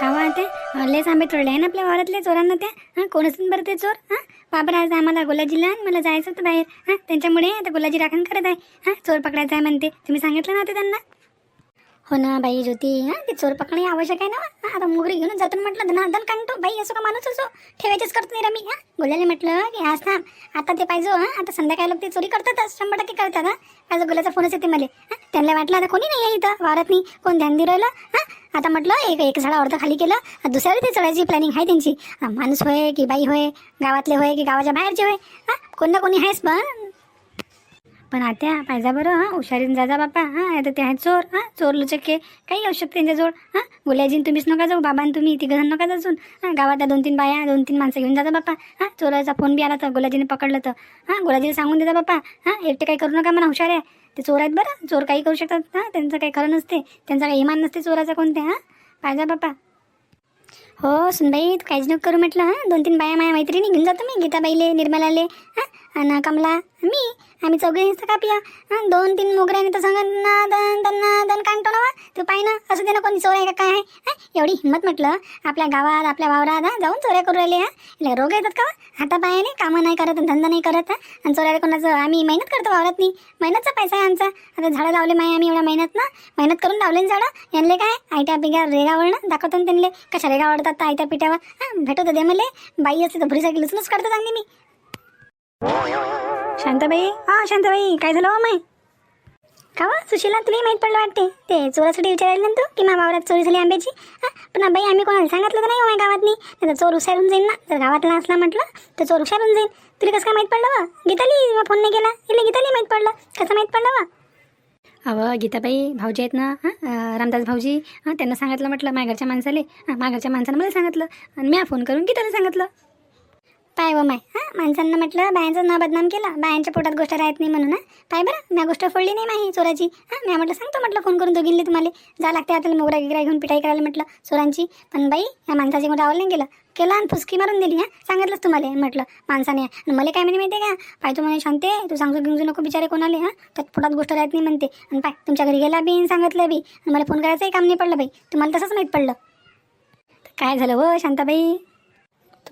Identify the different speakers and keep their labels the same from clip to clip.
Speaker 1: का हो वाटते लेच आंबे तोडले आहे ना आपल्या वावरातले चोरांना त्या? हां कोण असून बरं ते चोर? हां? बाबा आज आम्हाला गुलाजीला आणि मला जायचं होतं बाहेर. हां त्यांच्यामुळे आता गुलाजी राखण करत आहे. हां चोर पकडायचा आहे म्हणते. तुम्ही सांगितलं ना ते त्यांना? हो ना बाई ज्योती. हां ते चोर पकडणे आवश्यक आहे ना हो? हां? आता मोगरी घेऊन जातो ना म्हटलं धनाधन काढतो बाई असं का माणूस असो? ठेवायचेच करतो नाही रमी. हां गुलाले म्हटलं की आज थांब. आता ते पाहिजे हो, हां आता संध्याकाळी लोक ते चोरी करतातच शंभर टक्के करतात हां. माझा गुलाचा फोनच येते मला. हां त्यांना वाटलं आता कोणी नाही आहे इथं वावरात नाही कोण ध्यान दिलं राहिलं आता म्हटलं एक एक झाडा अर्ध खाली केलं दुसऱ्यावर दुसऱ्या ते चढायची प्लॅनिंग आहे त्यांची. माणूस होय की बाई होय गावातले होय की गावाच्या बाहेरचे होय हां कोण ना कोणी आहेस पण. पण आत्या पाहिजा बरं हां हुशारीन जा बापा हां आता ते आहेत चोर हां चोर लुचक्के काही येऊ शकते त्यांच्याजवळ हां गुलाजीन तुम्हीच नका जाऊ बाबान तुम्ही तिघं नका जाऊन हां गावात दोन तीन बाया दोन तीन माणसं घेऊन जाता बापा हां चोराचा फोन बी आला तर गुलाजीने पकडलं तर. हां गुलाजीला सांगून देता बापा हां एकटे काही करू नका म्हणा हुशार आहे. ते चोर आहेत बरं. चोर काही करू शकतात. हां त्यांचं काही खरं नसते. त्यांचा काही इमान नसते चोराचा कोणते हां? पाहिजा बापा हो सुनबाई तू काहीच नको करू म्हटलं हां? दोन तीन बाया माया मैत्रिणी घेऊन जातो मी गीताबाईले निर्मलाले हां? आणि कमला मी आम्ही चौघे नुसतं कापिया. हां दोन तीन मोगऱ्याने तर सांगा ना दन त्यांना दन काढतो ना तू पाय ना असं देणं कोणी चोर आहे का काय आहे हां? एवढी हिंमत म्हटलं. आपल्या गावात आपल्या वावरात हां जाऊन चोऱ्या करू राहिले हां? रोग येतात का आता पायाने कामं नाही करत धंदा नाही करत हां? आणि चोऱ्या कोणाचं आम्ही मेहनत करतो वावरात नाही मेहनतचा पैसा आहे आमचा. आता झाडं लावले माय आम्ही एवढ्या मेहनत ना मेहनत करून लावले ना झाडं. यांले काय आयट्या पिग्या रेगावर ना दाखवतो ना त्यांना कशा रेगा आवडतात आता आयत्या पिठ्यावर हां भेटत दे मला. बाई असते तर भुरीसाठी लुचलूच काढतो चांगली मी. शांताबाई हा शांताबाई काय झालं हो माय का वा सुशीला तुलाही माहीत पडलं वाटते. ते चोरासाठी विचारायला ना तू की मा वावरात चोरी झाली आंब्याची? हां पण बाई आम्ही कोणाला सांगितलं तर नाही हो माझ्या गावात नाही चोर उशारून जाईन ना. जर गावातला असला म्हटलं तर चोर उशारून जाईन. तुला कसं काय माहीत पडलं वा गीताली फोन नाही केला. इला गीताली माहीत पडलं. कसं माहीत पडलं वा अवं गीताबाई भाऊजी आहेत ना हां? रामदास भाऊजी हां? त्यांना सांगितलं म्हटलं माझ्या घरच्या माणसाले हां माझ्या घरच्या माणसानं मला सांगितलं आणि मी फोन करून गीताला सांगितलं. पाय व माय. हां माणसांना म्हटलं बायांचं न बदनाम केला बायांच्या पोटात गोष्ट राहत नाही म्हणून हां. पाय बरं म्या गोष्ट फोडली नाही माही चोराची. हां म्या म्हटलं सांगतो म्हटलं फोन करून दोघींले तुम्हाला. जा लागते आता मोगरा गिगरा घेऊन पिटाई करायला म्हटलं चोरांची. पण बाई या माणसाची कोणतं आवड नाही गेलं केला आणि फुसकी मारून दिली हां. सांगितलंच तुम्हाला म्हटलं माणसाने. आणि मला काय म्हणे माहिती का? पाय तू म्हणे शांते तू सांगतो गिंजू नको बिचारे कोणाले हां. त्यात पोटात गोष्ट राहत नाही म्हणते. आणि पाय तुमच्या घरी गेला बी आणि सांगितलं बी. आणि मला फोन करायचंही काम नाही पडलं बाई. तुम्हाला तसंच माहीत पडलं. काय झालं व शांताबाई?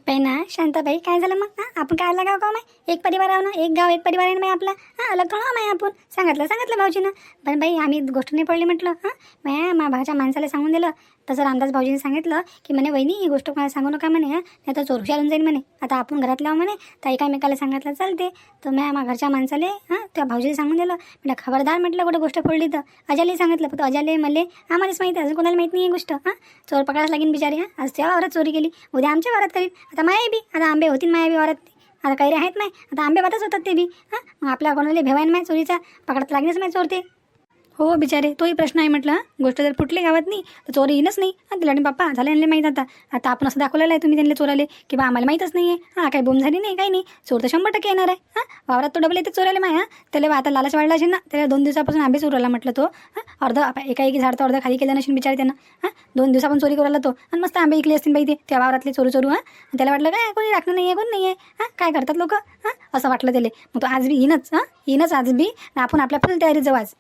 Speaker 1: बाई ना शांताबाई काय झालं मग? हां आपण काय आला गाव का माय? एक परिवार आहो ना एक गाव एक परिवार आहे ना बाई आपला. हां अलग थोडा माय आपण? सांगितलं सांगितलं भाऊजीनं. पण बाई आम्ही गोष्ट नाही पडली म्हटलं हां? माया मा भावाच्या माणसाला सांगून दिलं. तसं रामदास भाऊजीने सांगितलं की म्हणे वहिनी ही गोष्ट कोणाला सांगू नका म्हणे नाही तर चोर चालून जाईल म्हणे. आता आपण घरात लावू म्हणे. तर एकामेकाला सांगितलं चालते तर म्या मा घरच्या माणसाले हां त्या भाऊजीने सांगून दिलं. म्हटलं खबरदार म्हटलं कुठं गोष्ट फोडली तर. अजाले सांगितलं फक्त अजाले मले आम्हालाच माहिती आहे, अजून कोणाला माहीत नाही ही गोष्ट हां. चोर पकडायला लागेल बिचारी हां. आज त्या वावरात चोरी केली. उद्या आमच्या वावरात करील आता माया बी आता आंबे होतील माया बी वावरात. आता काही आहेत नाही आता आंबे बातच होतात ते बी हां. मग आपल्या कोणाला भेवायन माय चोरीचा? पकडत लागेलच माय चोर ते. हो बिचारे तोही प्रश्न आहे म्हटलं गोष्ट जर फुटली गावात नाही तर चोरी येईनच नाही. हां तिला आणि बाप्पा झालं यांना माहीत आता. आता आपण असं दाखवलेलं आहे तुम्ही त्यांना चोराले की बा आम्हाला माहीतच नाही आहे हां काही बोम झाली नाही काही नाही. चोर तर शंभर टक्के येणार आहे. हां वावरात तो डबल येते चोराले माय. हां त्याला बा आता लालच वाढला असेल ना त्याला दोन दिवसापासून आंबे चोरायला म्हटलं तो. हां अर्ध एका एक झाड तर अर्ध खाली केलं नसेल बिचारे त्यांना. हां दोन दिवसापासून चोरी करायला तो. आणि मस्त आंबे इकले असतील बाई ते त्या वावरातले चोरू चोरू हां. त्याला वाटलं काय कोणी राखणं नाही आहे कोण नाही आहे हां काय करतात लोक? हां असं वाटलं त्याला. मग तो आज बी येईनच हां. येईनच आज बी. आपण आपल्या फुल तयारी जाऊ आज.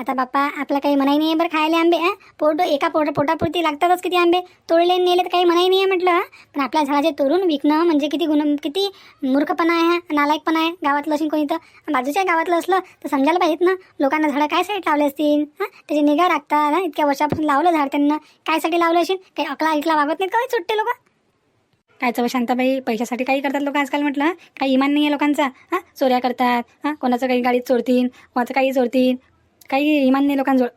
Speaker 1: आता बाप्पा आपला काही मनाई नाही आहे बरं खायला आंबे हां? पोट एका पोट पोटापुरती लागतातच किती आंबे? तोडले नेले तर काही मनाई नाही आहे म्हटलं हां? पण आपल्या झाडाचे तोडून विकणं म्हणजे किती गुण किती मूर्खपणा आहे नालायकपणा आहे गावातलं असून कोणी तर? बाजूच्या गावातलं असलं तर समजायला पाहिजेत ना? लोकांना झाडं कायसाठी लावले असतील हां? त्याची निगा राखतात हां? इतक्या वर्षापासून लावलं झाड त्यांना. कायसाठी लावलं असेल काही अकला ऐकला वागत नाहीत काही सुटते सुट्टे लोक? काय चव शांताबाई पैशासाठी काही करतात लोक आजकाल म्हटलं काही इमान नाही आहे लोकांचा हां? चोऱ्या करतात हां? कोणाचं काही गाडीत चोरतील कोणाचं काही चोरतील काही इमान नाही लोकांजवळ.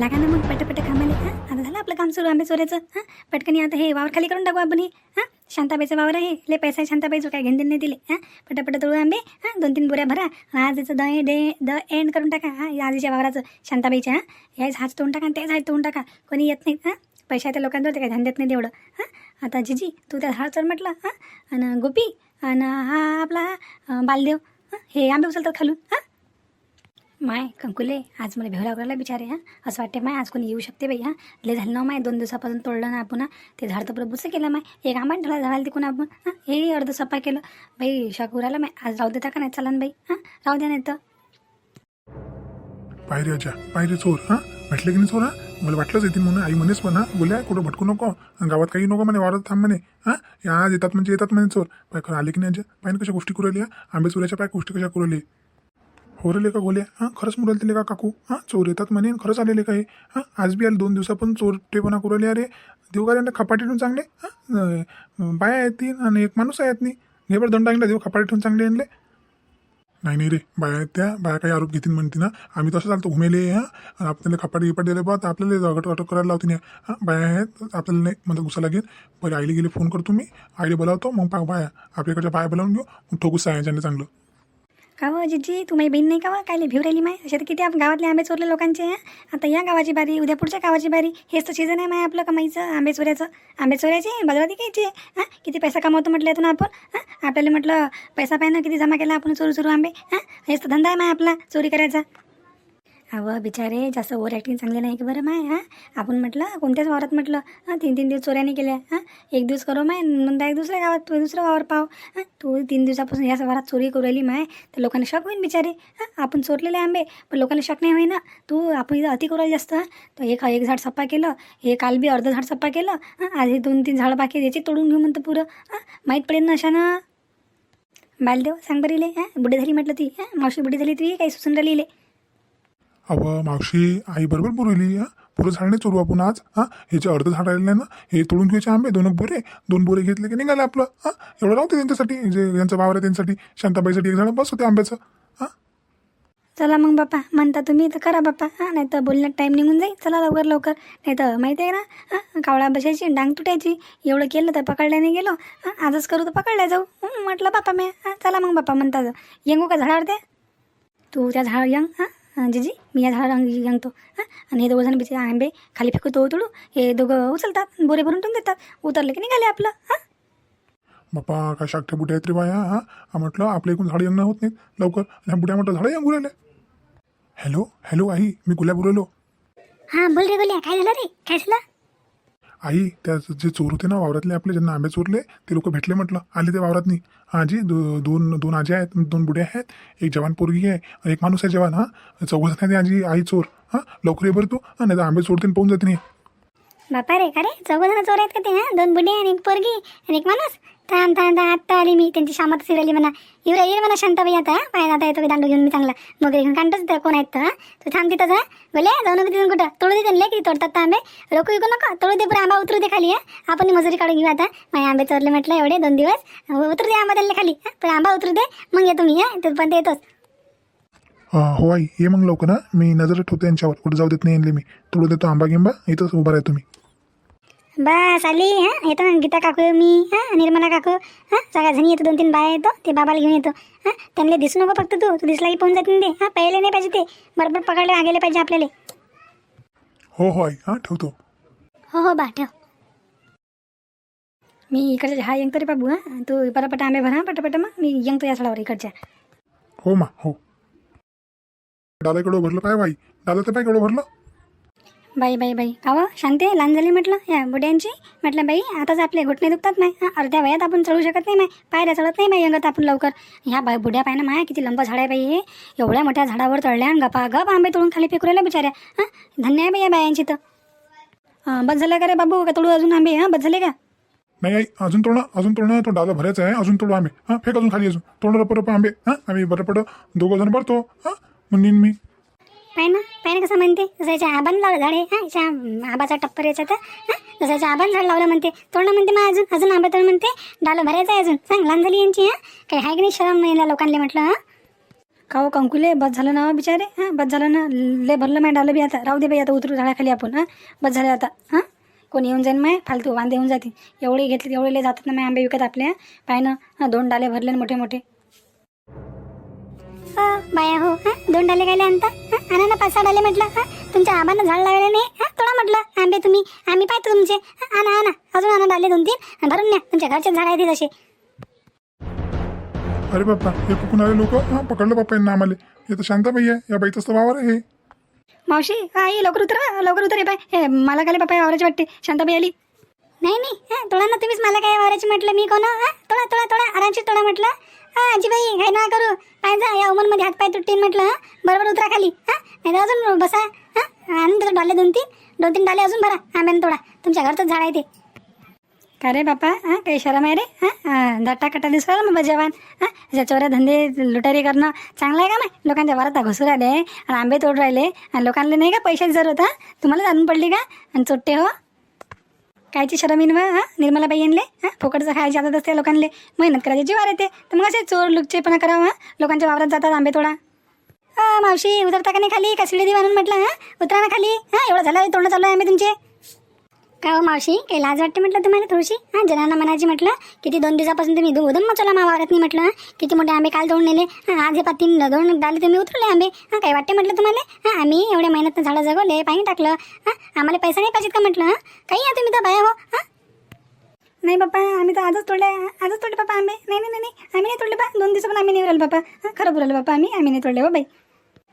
Speaker 1: लागा ना मग पटपट कामाले हां आता झालं आपलं काम सुरू आंबे चोऱ्याचं हां पटकन आता. हे वावर खाली करून टाकू आपण हे. हां शांताबाईचं वावर आहे. लय पैसा आहे शांताबाईचं काय घेऊन नाही दिले. हां पटापट तोडू आंबे. हां दोन तीन बोऱ्या भरा. आज द डे द एंड करून टाका. हां आजच्या वावराचं शांताबाईच्या. हां याच हात तोंड टाका आणि त्याच हात तोंड टाका. कोणी येत नाही. हां पैसा त्या लोकांजवळ ते काय ध्यान देत नाही तेवढं. हां आता जिजी तू त्या हा चढ म्हटलं. हां आणि गोपी आणि हा आपला बालदेव. हां हे आंबे उचलतात खालून. हां माय कंकुले आज मला भेवला करायला बिचारे हां? असं वाटते माय आज कोणी येऊ शकते बाई हां? लय झालं ना माय दोन दिवसापासून तोडलं ना आपण ते झाड तर प्रभूचं केलं माय. एक आंबा ठेवला झाडाला तिकून आपण हां? हे अर्ध सफा केलं. बाई शाकुराला माय. आज राहू देता का नाही? चला ना बाई हां? राहू द्या नाही तर
Speaker 2: पायरी अजा पायरी चोर हां? म्हटलं की नाही चोर हां? मला वाटलंच येते म्हणून. आई म्हणेच पण हा बोल्या कुठं भटकू नको. गावात काही नको म्हणे वावरात थांब म्हणे हा? या आज येतात म्हणजे येतात म्हणे चोर. पाय खरं आले की नाही अजय कशा गोष्टी करू राहिल्या? आंबे चोऱ्याच्या पाय गोष्टी कशा करू होरले का गोल्या हां खरंच मुलं दिले का काकू. हां चोर येतात म्हणे आणि खरंच आलेले काही. हां आज बी आले दोन दिवसापासून चोर टेपणा कुरले. अरे देऊ का खपाटी ठेवून चांगले. हां बाया आहेत तीन आणि एक माणूस आहेत नाही हे बरं दंड आणला देऊ खपाटी ठेवून चांगले आणले. नाही नाही रे बाया आहेत त्या. बाया काही आरोप घेतील म्हणते ना. आम्ही तसं चालतो घुमेले. हां आपल्याला खपाटी गिपाट दिले बा आपल्याला अटक अटक करायला लावते नाही हां बाया आहेत आपल्याला नाही म्हणजे गुस्सा लागेल. पहिले आईला गेले फोन करतो मी आईला बोलावतो मग पा बाया आपल्याकडच्या बाया बोलावून घेऊ. मग ठोकू सांगायचं चांगलं.
Speaker 1: का हो जिजी तू माझी बहीण नाही का वा कायले भिव राहिली माय? असे तर किती आप गावातले आंबे चोरले लोकांचे हं? आता या गावाची बारी उद्या पुढच्या गावाची बारी. हेच तर सीझन आहे माय आपलं कमाईचं आंबे चोऱ्याचं आंबे चोऱ्याचे बाजारात घ्यायचे हां? किती पैसा कमावतो म्हटलं यातून आपण? हां? आपल्याला म्हटलं पैसा पाहिजे किती जमा केला आपण चोरू चोरू आंबे? हां? हेच तर धंदा आहे माय आपला चोरी करायचा. अवं बिचारे जास्त ओव्हर ॲक्टिंग चांगले नाही की बरं माय हां? आपण म्हटलं कोणत्याच वावरात म्हटलं हां तीन तीन दिवस चोऱ्याने केल्या हां? एक दिवस करो माय नंतर एक दुसऱ्या गावात तू दुसरं वावर पाव हां? तू तीन दिवसापासून ह्या वावरात चोरी करू राहिली माय तर लोकांना शक होईन बिचारे हां? आपण चोरलेले आंबे पण लोकांना शक नाही होईना. तू आपण इथं अति करू राहिली जास्त हां? तर एक एक झाड सप्पा केलं हे काल बी अर्धं झाड सप्पा केलं हां? आज हे दोन तीन झाडं बाकी याचे तोडून घेऊ म्हणतं पुरं हां? माहीत पडेल ना अशानं? बालदेव सांग बरीले हां? बुढे झाली म्हटलं ती हां? मावशी बुढी झाली ती काही सुसून राहिली
Speaker 2: अव मावशी आई बरोबर बोलली हा? पुरं झाड नाही चोरू आपण आज हा? ह्याचे अर्ध झाड राहिलं ना? हे तोडून घ्यायचे आंबे दोन बोरे दोन बोरे घेतले की निघाले आपलं हा? एवढं राहते त्यांच्यासाठी जे यांचं वावर आहे त्यांच्यासाठी. शांताबाईसाठी एक झाड बस होते आंब्याचं हा?
Speaker 1: चला मग बाप्पा म्हणता तुम्ही तर करा बाप्पा हां? नाही तर बोलण्यात टाईम निघून जाईल. चला लवकर लवकर. नाही तर माहिती आहे ना हां? कावळा बसायची डांग तुटायची. एवढं केलं तर पकडल्याने गेलो हां? आजच करू तर पकडल्या जाऊ. म्हटलं बाप्पा मी हां? चला मग बाप्पा म्हणता येंगू का झाडावर ते तू त्या झाड यंग हां? जीजी मी या झाडावर यंगतो हां आणि हे दोघं जण बिचे आंबे खाली फेकू तोडू तोडू हे दोघं उचलतात बोरे भरून ठेवून देतात उतरले की निघाले आपलं हां।
Speaker 2: बाप्पा काय शाकट्या बुट्या आहेत रे बाया हा म्हटलं आपल्या इकडून झाडं यंग होत नाहीत लवकर आणि ह्या बुड्या म्हटलं झाडं यंग राहिले हॅलो हॅलो आई मी गुलाब बोलवलो.
Speaker 1: हां बोल रे बोल्या काय झालं रे काय झालं?
Speaker 2: आई त्या जे चोर होते ना वावरातले आपले ज्यांना आंबे चोरले ते लोक भेटले म्हटलं. आले ते वावरातनी. आजी जी दो, दोन दोन आजी आहेत दोन बुढे आहेत एक जवान पोरगी आहे एक माणूस आहे जवान हां. चौघ आजी आई चोर हां. लवकर ये बरं तू नाही तर आंबे चोरतीन पाहून जाते नाही
Speaker 1: बापा रे का रे? चौघ जण चोर आहेत का ते हा? दोन बुड्ढे आणि एक पोरगी आणि एक माणूस? थांब थांब थांब आत्ता आली मी. त्यांची शामात सिरली म्हणा. येऊ येईल म्हणा शांताबाई आता पाय आता येतो दांडू घेऊन मी चांगला. मग घेऊन कांटच कोण आहेत तर तू थांब तिथं जा बोले जाऊ नको तिथून कुठं? तोडू दे त्यांना किती तोडतात आंबे लोक विकू नका तोडू दे पुरा आंबा उतरू दे खाली हा? आपण मजुरी काढून घेऊ आता. माझ्या आंबे चोरले म्हटलं एवढे दोन दिवस. उतरू दे आंबा त्यांना खाली पण आंबा उतरू दे मग येतो मी हा? पण येतोच
Speaker 2: हो आई ये मग लवकर ना मी नजर ठेवतो यांच्यावर. कुठं जाऊ देत नाही यांना मी. तोडू देतो आंबा गिंबा इथंच उभा राहतो मी
Speaker 1: बस आली हां? येतो ना गीता काकू मी हां? निर्मला काकू हां? सगळ्या जणी येतो दोन तीन बाया येतो ते बाबाला घेऊन येतो हां? त्यांना दिसू नको फक्त तू तू दिसला की पोहून जाते ते हां? पहिले नाही पाहिजे ते बरोबर पकडले गेले पाहिजे आपल्याला.
Speaker 2: हो हो आई हां ठेवतो.
Speaker 1: हो हो बा ठेव. मी इकडच्या हा यंग तरी बाबू हां? तू पटापट आंबे भर हां पटापट मग मी यंगतो या सडावर इकडच्या.
Speaker 2: हो मा हो. डाला केवढं भरलं पाय बाई. डाला तर पाय केवढं भरलं
Speaker 1: बाई बाई बाई. कावं शांती आहे, लहान झाली म्हटलं. या बुड्यांची. म्हटलं बाई आताच आपले घुटणे दुखतात नाही हां अर्ध्या वयात आपण चढू शकत नाही माय पायऱ्या चढत नाही माय यंगत आपण लवकर. ह्या बाई बुड्या पाय ना माया किती लंब झाड आहे बाई. हे एवढ्या मोठ्या झाडावर चढल्या आणि गपा गप आंबे तोडून खाली फेकू राहिल्या बिचाऱ्या. हां धन्य आहे बाई या बायांची तर. बस झालं का रे बाबू? का तोडू अजून आंबे? हां बस झाले का?
Speaker 2: नाही आई अजून तोडा अजून तोडणं तो डाला भरायचा आहे. अजून तोडू आंबे. हां फेक अजून खाली अजून. तोडणं रप रप आंबे. हां आम्ही बरं पड दोघं जण भरतो. हां मग मी.
Speaker 1: पाय ना? पाय ना कसं म्हणते? जसं याच्या आबान लावलं झाड आहे हां? याच्या आबाचा टप्पर तर हां? जसं याच्या आबान झाड लावलं म्हणते तोडलं म्हणते मग अजून अजून आंबा तोड म्हणते डालं भरायचं आहे अजून. सांग लहान झाली यांची हां? काही आहे की नाही शरम नाही लोकांना म्हटलं हां? काहो कंकुले बस झालं ना हो बिचारे हां? बस झालं ना लय भरलं माय डालं बी आता. राहू दे बाई आता उतरू झाडाखाली आपण हां? बस झालं आता हां? कोणी येऊन जाईन माय? फालतू वांदे येऊन जातील. एवढे घेतले एवढे लय जातात ना माय आंबे विकत आपले पाय ना हां दोन डाले भरले ना मोठे मोठे. हो बाया हो हां? दोन डाले गायले आणता? आणा ना पाच डाले म्हटलं हां तुमच्या आबांना झाड लावले नाही हां थोडा म्हटलं आंबे तुम्ही आम्ही पाहतो तुमचे हां आणा आणा अजून आणा डाले दोन तीन आणि भरून न्या तुमच्या घरचे झाड आहेत तसे.
Speaker 2: अरे बाप्पा हे कुकून आले लोक हां पकडलं बाप्पा यांना आम्हाला. हे तर शांताबाई आहे या बाईचं तर वावर आहे हे.
Speaker 1: मावशी हा ये लवकर उतरा लवकर उतर बाय. हे मला काय बापा वावराची वाटते? शांताबाई आली. नाही नाही हां थोडा ना तुम्हीच मला काय वावराची म्हटलं मी कोण हां थोडा थोडा थोडा आरामशीर थोडा म्हटलं. हा आजीबाई काय ना करू. काय जा या उमरमध्ये हातपाय तुटतील म्हटलं हा? बरोबर उतरा खाली हा? नाही अजून बसा हा? आणि त्याचं डाले दोन तीन दोन तीन डाले अजून भरा आंब्यानं तोडा. तुमच्या घरचंच झाड आहे ते.
Speaker 3: का रे बापा हा? काही शरम आहे रे हा? दट्टा कट्टा दिसला ना बाबा जवान हा? ज्याच्यावर चोऱ्या धंदे लुटारी करणं चांगलं आहे का नाही लोकांच्या वरात घुसू राहिले आणि आंबे तोड राहिले आणि लोकांना नाही का पैशाची जरूरत हा? तुम्हाला जाणून पडली का? आणि चोट्टे हो? कायची शरमीन व हां? निर्मलाबाई यांले? हां? फुकटचं खायची आता असते लोकांले. मेहनत करायची जीवार येते. तर मग असे चोर लुकचेपणा करावं हां? लोकांच्या वावरात जातात आंबे तोडा.
Speaker 1: हा मावशी उतरता का नाही खाली? का शिडी म्हणून म्हटलं हां? उतरा ना खाली. हां एवढं झालं तोंड चालू आहे आम्ही तुमचे. का हो मावशी? काही लाज वाटते म्हटलं तुम्हाला थोडीशी? हां जनांना म्हणायची म्हटलं किती दोन दिवसापासून तुम्ही दु- उदम मचला मावारत नाही म्हटलं किती मोठे आंबे काल तोडून नेले. हां आज हे पातीन दोन डाले तुम्ही उतरले आंबे. हां काय वाटते म्हटलं तुम्हाला? हां आम्ही एवढ्या मेहनतनं झाडं जगवले पाणी टाकलं. हां आम्हाला पैसा नाही पाहिजेत का म्हटलं हां? काही या तुम्ही तर बाया हो हां?
Speaker 3: नाही बाप्पा आम्ही तर आजच तोडले आजच तोडले पप्पा आंबे. नाही नाही नाही नाही. आम्ही नाही तोडले बा. दोन दिवसापासून आम्ही नाही उरले बाप्पा. हां खरं बोलले पप्पा आम्ही आम्ही नाही तोडले हो बाई.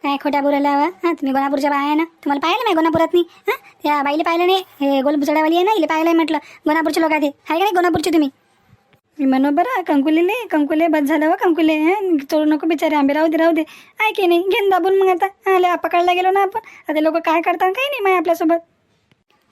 Speaker 1: काय खोट्या बोलायला हवा? हां तुम्ही गोनापूरच्या बाया आहे ना? तुम्हाला पाहिलं नाही गोनापुरात नाही हां? त्या बाईला पाहिलं नाही. हे गोलबुचड्यावाली आहे ना इले पाहिलं म्हटलं. गोनापूरचे लोक आहे ते. आहे का नाही गोनापूरचे तुम्ही?
Speaker 3: मी म्हणू बरं कंकुलीले कंकुले बस झालं व कंकुले. हं? नको बिचारे आंबे राहू दे राहू दे. आहे की नाही? घेऊन दाबून मग आता. आले पकडला गेलो ना आपण. आता लोक काय करतात? काही नाही माय आपल्यासोबत.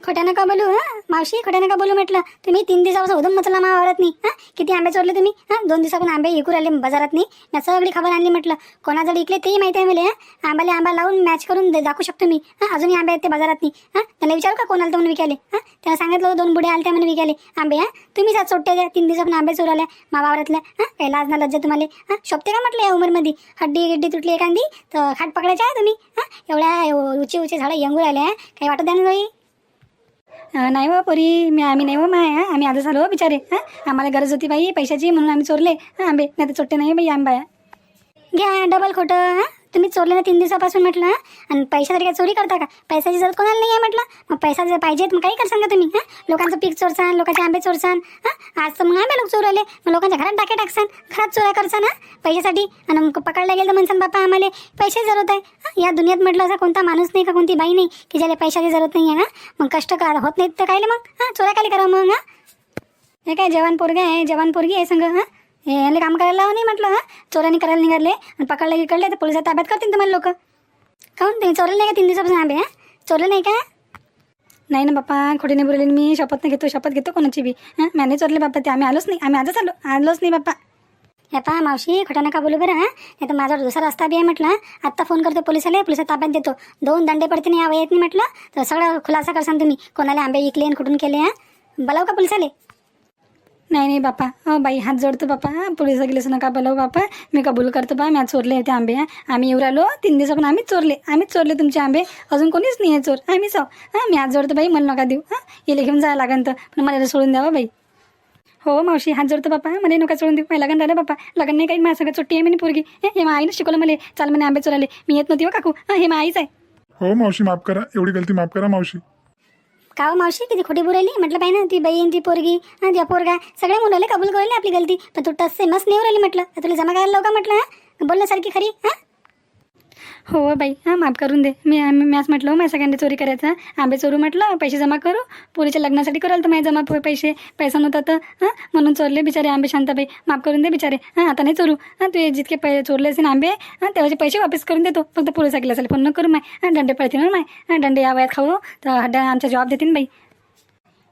Speaker 1: खोट्या नका बोलू हां? मावशी खोट्या नका बोलू म्हटलं? तुम्ही तीन दिवसापासून उदम मचला मावरात नाही हां? किती आंबे चोरले तुम्ही हां? दोन दिवसापासून आंबे इकू राहिले बाजारात नाही. मी सगळी खबर आणली म्हटलं. कोणाजवळ इकले तेही माहिती आहे मला हां? आंब्याला आंबा लावून मॅच करून दे- दाखवू शकतो मी हां? अजूनही आंबे आहेत ते बाजारात नाही हां? त्यांना विचारू का कोणाला तर म्हणून विकायले हां? त्यांना सांगितलं होतं दोन बुडे आले त्या म्हणून विकायले आंबे हां? तुम्हीच आज सोट्टे द्या तीन दिवसापासून आंबे चोरवल्या मावावरातल्या हां? काही लाज ना लज्जा तुम्हाला हां? शोभते का म्हटलं या उमरमध्ये? हड्डी गिड्डी तुटली एखादी तर खाट पकडायची आहे तुम्ही हां? एवढ्या उची उची झाडं यंगू राहिले काही वाटत नाही ना बाई?
Speaker 3: नाही व पोरी मी आम्ही नाही व माय आम्ही आजच आलो हो बिचारे हां? आम्हाला गरज होती बाई पैशाची म्हणून आम्ही चोरले. हां आंबे नाही तर चोट्टे नाही बाई आंबा
Speaker 1: घ्या डबल खोटं हां? तुम्ही चोरले ना तीन दिवसापासून म्हटलं हां? आणि पैशासाठी काय चोरी करता का? पैशाची जरूरत कोणाला नाही आहे म्हटलं. मग पैसा जर पाहिजेत मग काही कर सांगा तुम्ही हां? लोकांचं पीक चोरसान लोकांचे आंबे चोरसान हां? आज तर मग आंबे लोक चोरले. मग लोकांच्या घरात डाके टाकसान घरात चोऱ्या करसान हां? पैशासाठी. आणि मग पकडला गेलं तर म्हणसान बापा आम्हाला पैशाची जरूरत आहे. हां? या दुनियात म्हटलं असा कोणता माणूस नाही का कोणती बाई नाही की ज्याला पैशाची जरूरत नाही आहे हां? मग कष्ट का होत नाहीत तर कायले मग? हां? चोऱ्या काही करा मग हां? हे काय जवान पोरगे आहे जवान पोरगी आहे संग हां? हे यांना काम करायला लावा नाही म्हटलं हां? चोऱ्याने करायला निघाले आणि पकडले इकडले तर पोलिसात ताब्यात करतील तुम्हाला लोक. काहून तुम्ही चोरले नाही का तीन दिवसापासून आंबे हा? चोरले नाही का?
Speaker 3: नाही ना बाप्पा खोटी नाही बोलले मी शपथ नाही घेतो शपथ घेतो कोणाची बी हां? मॅने चोरले बाप्पा ते आम्ही आलोच नाही आम्ही आजच आलो आलोच नाही बाप्पा.
Speaker 1: हे पहा मावशी खोटा नका बोलू बरं हां? नाही तर माझा दुसरा रस्ता बी आहे म्हटलं हां. आत्ता फोन करतो पोलिसाला पोलिसात ताब्यात देतो. दोन दंडे पडते नाही यावं येत नाही म्हटलं तर सगळं खुलासा करसान तुम्ही कोणाला आंबे विकले आणि कुठून केले हां? बोलाव का पोलिसाले?
Speaker 3: नाही नाही बापा. हो बाई हात जोडतो बापा. पोलीस गेलेस नका बोलाव बापा. मी कबूल करतो बा मी चोरले होते आंबे. आम्ही येऊ राहिलो तीन दिवसापासून आम्हीच चोरले. आम्हीच चोरले तुमचे आंबे. अजून कोणीच नाही आहे चोर. आम्हीच आहो. हां मी हात जोडतो बाई मला नका देऊ. हां येले घेऊन जायला लागेल तर. पण मला सोडून द्यावा बाई. हो मावशी हात जोडतो बापा. मला नका सोडून देऊ. मला लग्न झालं बापा. लग्न नाही काही. माझ्या सगळं सुट्टी आहे म्हणे पोरगी. हे हे आईनं शिकवलं मला. चाल म्हणे आंबे चोराले मी येत नव्हती हो काकू. हां हे मा आईच आहे.
Speaker 2: हो मावशी माफ करा. एवढी गलती माफ करा मावशी.
Speaker 1: काव मावशी किती खोटी बुरायली म्हटलं पाहिजे ना ती बहीण ती पोरगी हां त्या पोरगा सगळे मुलाला कबूल करेल आपली गलती. पण तू टस मस्त नेऊ राहिली म्हटलं. तुला जमा करायला लावू का म्हटलं हां? बोलण्यासारखी खरी हां?
Speaker 3: हो बाई हां माफ करून दे. मी मी मॅच म्हटलं हो माझ्या सगळ्यांनी चोरी करायचा. आंबे चोरू म्हटलं पैसे जमा करू. पोरीच्या लग्नासाठी कराल तर माझ्या जमा प- पैसे. पैसा नव्हता तर हां म्हणून चोरले बिचारे आंबे शांताबाई. माफ करून दे बिचारे. हां आता नाही चोरू. हां तू जितके पै चोरले असेल आंबे हां तेव्हाचे पैसे वापस करून देतो. फक्त पोलिसा गेला असेल फोन न करू माय. हां दंडे पडतील ना माय. हां दंडे या वयात खाऊ. तर आमचा जॉब देतील बाई.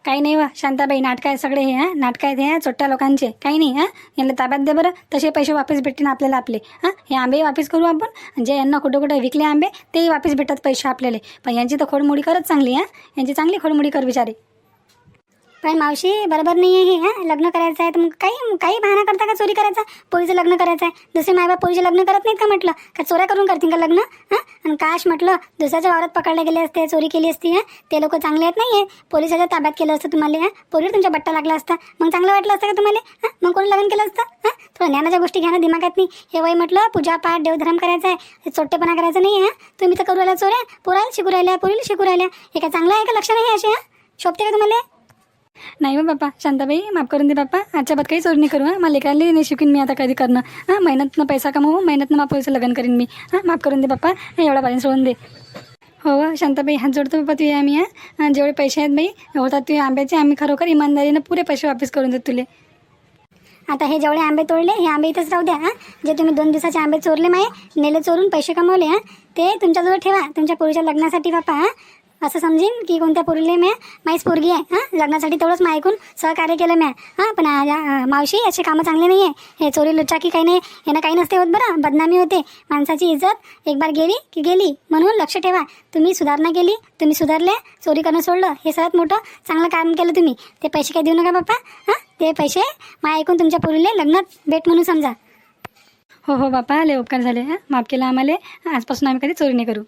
Speaker 3: काही नाही वा शांताबाई नाटक आहे सगळे हे हां? नाटक आहेत हे चोट्ट्या लोकांचे. काही नाही हां? यांना ताब्यात दे बरं. तसे पैसे वापस भेटतील आपल्याला आपले हां? हे आंबे वापस करू आपण? जे यांना कुठं कुठं विकले आंबे तेही वापस भेटतात पैसे आपल्याला. पण यांची तर खोडमोडी करत चांगली हां? यांची चांगली खोडमोडी कर बिचारे.
Speaker 1: काय मावशी बरोबर नाही आहे हे? लग्न करायचं आहे तर मग काही काही बहाणा करता का चोरी करायचा? पोळीचं लग्न करायचं आहे दुसरे मायबाप पोरीचे लग्न करत नाहीत का म्हटलं? का चोऱ्या करून करतील का लग्न? हां? आणि काश म्हटलं दुसऱ्याच्या वावरात पकडले गेले असते चोरी केली असती हां? ते लोक चांगले आहेत नाही आहे पोलिसाच्या ताब्यात केलं असतं तुम्हाला हां? पोरीवर तुमच्या बट्टा लागला असता. मग चांगलं वाटलं असतं का तुम्हाला हां? मग कोणी लग्न केलं असतं हां? थोडं ज्ञानाच्या गोष्टी घ्या ना दिमागात नाही. हे वय म्हटलं पूजा पाठ देवधर्म करायचा आहे. चोट्टेपणा करायचं नाही हां? तुम्ही तर करू राहिला चोऱ्या. पोराला शिकू राहिल्या पोरीला शिकू राहिल्या. हे काय चांगलं आहे का? लक्षण आहे असे हां? शोभते का तुम्हाला?
Speaker 3: नाही हो बाप्पा शांताबाई माफ करून दे बाप्पा. आजच्या बात काही चोरी नाही करू हां. मला लेकराला नाही शिकून मी आता कधी करणं. हां मेहनतनं पैसा कमवू मेहनतनं मा पैसा लग्न करीन मी. हां माफ करून दे बाप्पा. एवढा पाणी सोडून दे. हो शांताबाई हात जोडतो बाप्पा तुझे आम्ही हां. जेवढे पैसे आहेत बाई होतात तुझे आंब्याचे आम्ही खरोखर इमानदारीनं पुरे पैसे वापस करून देत तुले.
Speaker 1: आता हे जेवढे आंबे तोडले हे आंबे इथेच राहू द्या हां. जे तुम्ही दोन दिवसाचे आंबे चोरले माये नेले चोरून पैसे कमवले हां. ते तुमच्याजवळ ठेवा तुमच्या पोरीच्या लग्नासाठी बापा हां. असं समजीन की कोणत्या पोरीले म्या माहीच पोरगी आहे हां? लग्नासाठी तेवढंच मा ऐकून सहकार्य केलं म्या हां? पण मावशी याचे कामं चांगले नाही आहे हे चोरी लुचाकी काही नाही यानं काही नसते होत बरं. बदनामी होते. माणसाची इज्जत एक बार गेली की गेली. म्हणून लक्ष ठेवा. तुम्ही सुधारणा केली तुम्ही सुधारले चोरी करणं सोडलं. हे सर्वात मोठं चांगलं काम केलं तुम्ही. ते पैसे काही देऊ नका बाप्पा हां? ते पैसे मा ऐकून तुमच्या पोरीले लग्नात भेट म्हणून समजा.
Speaker 3: हो हो बापा लय उपकार झाले हां? माफ केला आम्हाला. आजपासून आम्ही कधी चोरी नाही करू.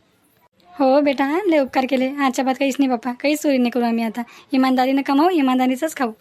Speaker 3: हो बेटा लय उपकार केले. आजच्या बाद काहीच नाही पप्पा. काहीच चोरी नाही करू आम्ही आता. इमानदारीनं कमावू इमानदारीचंच खाऊ.